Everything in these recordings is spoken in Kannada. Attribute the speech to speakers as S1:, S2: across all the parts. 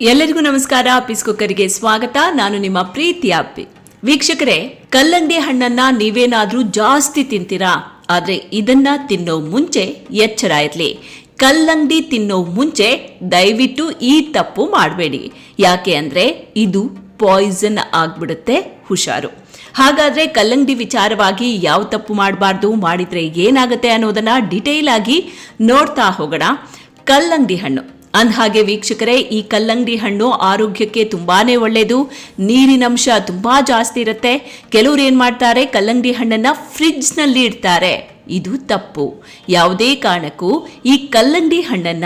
S1: ಎಲ್ಲರಿಗೂ ನಮಸ್ಕಾರ. ಪಿಸ್ ಕುಕ್ಕರಿಗೆ ಸ್ವಾಗತ. ನಾನು ನಿಮ್ಮ ಪ್ರೀತಿಯ ಅಪ್ಪಿ. ವೀಕ್ಷಕರೇ, ಕಲ್ಲಂಗಡಿ ಹಣ್ಣನ್ನ ನೀವೇನಾದ್ರೂ ಜಾಸ್ತಿ ತಿಂತೀರಾ? ಆದ್ರೆ ಇದನ್ನ ತಿನ್ನೋ ಮುಂಚೆ ಎಚ್ಚರ ಇರಲಿ. ಕಲ್ಲಂಗಡಿ ತಿನ್ನೋ ಮುಂಚೆ ದಯವಿಟ್ಟು ಈ ತಪ್ಪು ಮಾಡಬೇಡಿ. ಯಾಕೆ ಅಂದ್ರೆ ಇದು ಪಾಯ್ಸನ್ ಆಗ್ಬಿಡುತ್ತೆ, ಹುಷಾರು. ಹಾಗಾದ್ರೆ ಕಲ್ಲಂಗಡಿ ವಿಚಾರವಾಗಿ ಯಾವ ತಪ್ಪು ಮಾಡಬಾರ್ದು, ಮಾಡಿದ್ರೆ ಏನಾಗುತ್ತೆ ಅನ್ನೋದನ್ನ ಡಿಟೇಲ್ ಆಗಿ ನೋಡ್ತಾ ಹೋಗೋಣ. ಕಲ್ಲಂಗಡಿ ಹಣ್ಣು. ಅಂದಹಾಗೆ ವೀಕ್ಷಕರೇ, ಈ ಕಲ್ಲಂಗಡಿ ಹಣ್ಣು ಆರೋಗ್ಯಕ್ಕೆ ತುಂಬಾನೇ ಒಳ್ಳೆಯದು ನೀರಿನಂಶ ತುಂಬಾ ಜಾಸ್ತಿ ಇರುತ್ತೆ. ಕೆಲವರು ಏನ್ ಮಾಡ್ತಾರೆ, ಕಲ್ಲಂಗಡಿ ಹಣ್ಣನ್ನ ಫ್ರಿಡ್ಜ್ನಲ್ಲಿ ಇಡ್ತಾರೆ. ಇದು ತಪ್ಪು. ಯಾವುದೇ ಕಾರಣಕ್ಕೂ ಈ ಕಲ್ಲಂಗಡಿ ಹಣ್ಣನ್ನ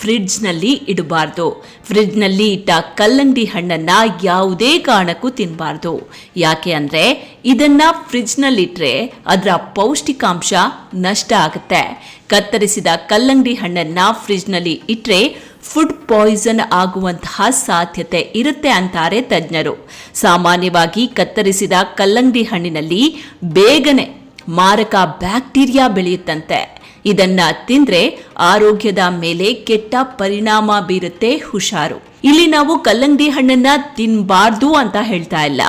S1: ಫ್ರಿಡ್ಜ್ನಲ್ಲಿ ಇಡಬಾರ್ದು. ಫ್ರಿಡ್ಜ್ನಲ್ಲಿ ಇಟ್ಟ ಕಲ್ಲಂಗಡಿ ಹಣ್ಣನ್ನ ಯಾವುದೇ ಕಾರಣಕ್ಕೂ ತಿನ್ನಬಾರ್ದು ಯಾಕೆ ಅಂದರೆ ಇದನ್ನ ಫ್ರಿಡ್ಜ್ನಲ್ಲಿಟ್ಟರೆ ಅದರ ಪೌಷ್ಟಿಕಾಂಶ ನಷ್ಟ ಆಗುತ್ತೆ. ಕತ್ತರಿಸಿದ ಕಲ್ಲಂಗಡಿ ಹಣ್ಣನ್ನ ಫ್ರಿಡ್ಜ್ನಲ್ಲಿ ಇಟ್ಟರೆ ಫುಡ್ ಪಾಯ್ಸನ್ ಆಗುವಂತಹ ಸಾಧ್ಯತೆ ಇರುತ್ತೆ ಅಂತಾರೆ ತಜ್ಞರು. ಸಾಮಾನ್ಯವಾಗಿ ಕತ್ತರಿಸಿದ ಕಲ್ಲಂಗಡಿ ಹಣ್ಣಿನಲ್ಲಿ ಬೇಗನೆ ಮಾರಕ ಬ್ಯಾಕ್ಟೀರಿಯಾ ಬೆಳೆಯುತ್ತಂತೆ. ಇದನ್ನ ತಿಂದ್ರೆ ಆರೋಗ್ಯದ ಮೇಲೆ ಕೆಟ್ಟ ಪರಿಣಾಮ ಬೀರುತ್ತೆ ಹುಷಾರು. ಇಲ್ಲಿ ನಾವು ಕಲ್ಲಂಗಡಿ ಹಣ್ಣನ್ನ ತಿನ್ಬಾರ್ದು ಅಂತ ಹೇಳ್ತಾ ಇಲ್ಲ.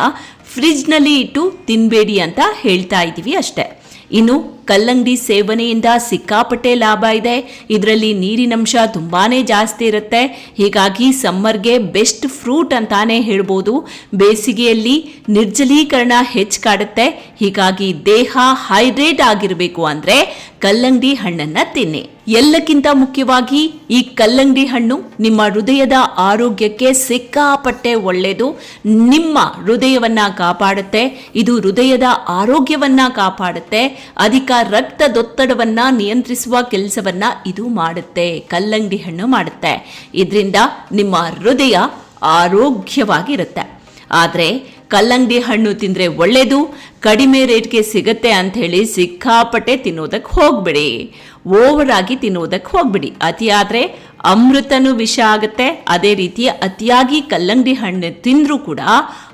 S1: ಫ್ರಿಜ್ನಲ್ಲಿ ಇಟ್ಟು ತಿನ್ಬೇಡಿ ಅಂತ ಹೇಳ್ತಾ ಇದ್ದೀವಿ ಅಷ್ಟೇ. ಇನ್ನು ಕಲ್ಲಂಗಡಿ ಸೇವನೆಯಿಂದ ಸಿಕ್ಕಾಪಟ್ಟೆ ಲಾಭ ಇದೆ. ಇದರಲ್ಲಿ ನೀರಿನಂಶ ತುಂಬಾನೇ ಜಾಸ್ತಿ ಇರುತ್ತೆ. ಹೀಗಾಗಿ ಸಮ್ಮರ್ಗೆ ಬೆಸ್ಟ್ ಫ್ರೂಟ್ ಅಂತಾನೆ ಹೇಳ್ಬೋದು. ಬೇಸಿಗೆಯಲ್ಲಿ ನಿರ್ಜಲೀಕರಣ ಹೆಚ್ಚು ಕಾಡುತ್ತೆ. ಹೀಗಾಗಿ ದೇಹ ಹೈಡ್ರೇಟ್ ಆಗಿರಬೇಕು ಅಂದ್ರೆ ಕಲ್ಲಂಗಡಿ ಹಣ್ಣನ್ನ ತಿನ್ನಿ. ಎಲ್ಲಕ್ಕಿಂತ ಮುಖ್ಯವಾಗಿ ಈ ಕಲ್ಲಂಗಡಿ ಹಣ್ಣು ನಿಮ್ಮ ಹೃದಯದ ಆರೋಗ್ಯಕ್ಕೆ ಸಿಕ್ಕಾಪಟ್ಟೆ ಒಳ್ಳೆಯದು ನಿಮ್ಮ ಹೃದಯವನ್ನ ಕಾಪಾಡುತ್ತೆ. ಇದು ಹೃದಯದ ಆರೋಗ್ಯವನ್ನ ಕಾಪಾಡುತ್ತೆ. ಅಧಿಕ ರಕ್ತದೊತ್ತಡವನ್ನ ನಿಯಂತ್ರಿಸುವ ಕೆಲಸವನ್ನ ಇದು ಮಾಡುತ್ತೆ, ಕಲ್ಲಂಗಡಿ ಹಣ್ಣು ಮಾಡುತ್ತೆ. ಇದರಿಂದ ನಿಮ್ಮ ಹೃದಯ ಆರೋಗ್ಯವಾಗಿರುತ್ತೆ. ಆದರೆ ಕಲ್ಲಂಗಡಿ ಹಣ್ಣು ತಿಂದ್ರೆ ಒಳ್ಳೇದು, ಕಡಿಮೆ ರೇಟ್ಗೆ ಸಿಗತ್ತೆ ಅಂತ ಹೇಳಿ ಸಿಕ್ಕಾಪಟ್ಟೆ ತಿನ್ನೋದಕ್ಕೆ ಹೋಗ್ಬಿಡಿ. ಓವರ್ ಆಗಿ ತಿನ್ನೋದಕ್ಕೆ ಹೋಗ್ಬಿಡಿ. ಅತಿಯಾದ್ರೆ ಅಮೃತನೂ ವಿಷ ಆಗುತ್ತೆ. ಅದೇ ರೀತಿ ಅತಿಯಾಗಿ ಕಲ್ಲಂಗಡಿ ಹಣ್ಣು ತಿಂದ್ರೂ ಕೂಡ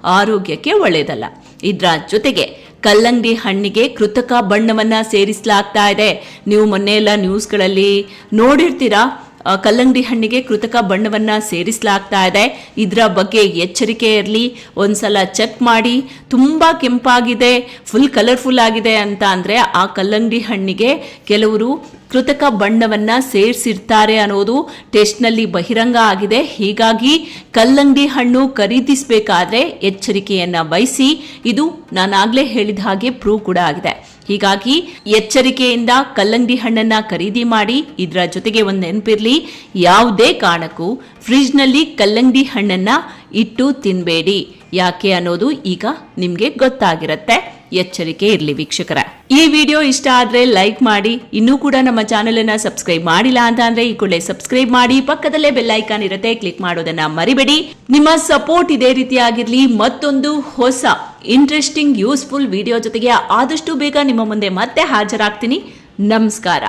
S1: ಆರೋಗ್ಯಕ್ಕೆ ಒಳ್ಳೆಯದಲ್ಲ ಇದರ ಜೊತೆಗೆ ಕಲ್ಲಂಗಡಿ ಹಣ್ಣಿಗೆ ಕೃತಕ ಬಣ್ಣವನ್ನ ಸೇರಿಸಲಾಗ್ತಾ ಇದೆ. ನೀವು ಮೊನ್ನೆ ಎಲ್ಲ ನ್ಯೂಸ್ಗಳಲ್ಲಿ ನೋಡಿರ್ತೀರಾ? ಕಲ್ಲಂಗಡಿ ಹಣ್ಣಿಗೆ ಕೃತಕ ಬಣ್ಣವನ್ನು ಸೇರಿಸಲಾಗ್ತಾ ಇದೆ. ಇದರ ಬಗ್ಗೆ ಎಚ್ಚರಿಕೆ ಇರಲಿ, ಒಂದ್ಸಲ ಚೆಕ್ ಮಾಡಿ. ತುಂಬ ಕೆಂಪಾಗಿದೆ ಫುಲ್ ಕಲರ್ಫುಲ್ ಆಗಿದೆ ಅಂತ ಅಂದರೆ ಆ ಕಲ್ಲಂಗಡಿ ಹಣ್ಣಿಗೆ ಕೆಲವರು ಕೃತಕ ಬಣ್ಣವನ್ನು ಸೇರಿಸಿರ್ತಾರೆ ಅನ್ನೋದು ಟೆಸ್ಟ್ನಲ್ಲಿ ಬಹಿರಂಗ ಆಗಿದೆ. ಹೀಗಾಗಿ ಕಲ್ಲಂಗಡಿ ಹಣ್ಣು ಖರೀದಿಸಬೇಕಾದ್ರೆ ಎಚ್ಚರಿಕೆಯನ್ನು ವಹಿಸಿ. ಇದು ನಾನಾಗಲೇ ಹೇಳಿದ ಹಾಗೆ ಪ್ರೂವ್ ಕೂಡ ಆಗಿದೆ. ಹೀಗಾಗಿ ಎಚ್ಚರಿಕೆಯಿಂದ ಕಲ್ಲಂಗಡಿ ಹಣ್ಣನ್ನ ಖರೀದಿ ಮಾಡಿ ಇದರ ಜೊತೆಗೆ ಒಂದು ನೆನಪಿರ್ಲಿ, ಯಾವುದೇ ಕಾರಣಕ್ಕೂ ಫ್ರಿಡ್ಜ್ನಲ್ಲಿ ಕಲ್ಲಂಗಡಿ ಹಣ್ಣನ್ನ ಇಟ್ಟು ತಿನ್ಬೇಡಿ. ಯಾಕೆ ಅನ್ನೋದು ಈಗ ನಿಮ್ಗೆ ಗೊತ್ತಾಗಿರತ್ತೆ. ಎಚ್ಚರಿಕೆ ಇರಲಿ ವೀಕ್ಷಕರ. ಈ ವಿಡಿಯೋ ಇಷ್ಟ ಆದ್ರೆ ಲೈಕ್ ಮಾಡಿ, ಇನ್ನೂ ಕೂಡ ನಮ್ಮ ಚಾನೆಲ್ ಅನ್ನ ಸಬ್ಸ್ಕ್ರೈಬ್ ಮಾಡಿಲ್ಲ ಅಂತ ಅಂದ್ರೆ ಈ ಕೂಡಲೇ ಸಬ್ಸ್ಕ್ರೈಬ್ ಮಾಡಿ, ಪಕ್ಕದಲ್ಲೇ ಬೆಲ್ ಐಕಾನ್ ಇರುತ್ತೆ, ಕ್ಲಿಕ್ ಮಾಡೋದನ್ನ ಮರಿಬೇಡಿ. ನಿಮ್ಮ ಸಪೋರ್ಟ್ ಇದೇ ರೀತಿಯಾಗಿರ್ಲಿ ಮತ್ತೊಂದು ಹೊಸ ಇಂಟ್ರೆಸ್ಟಿಂಗ್, ಯೂಸ್ಫುಲ್ ವಿಡಿಯೋ ಜೊತೆಗೆ ಆದಷ್ಟು ಬೇಗ ನಿಮ್ಮ ಮುಂದೆ ಮತ್ತೆ ಹಾಜರಾಗ್ತೀನಿ. ನಮಸ್ಕಾರ.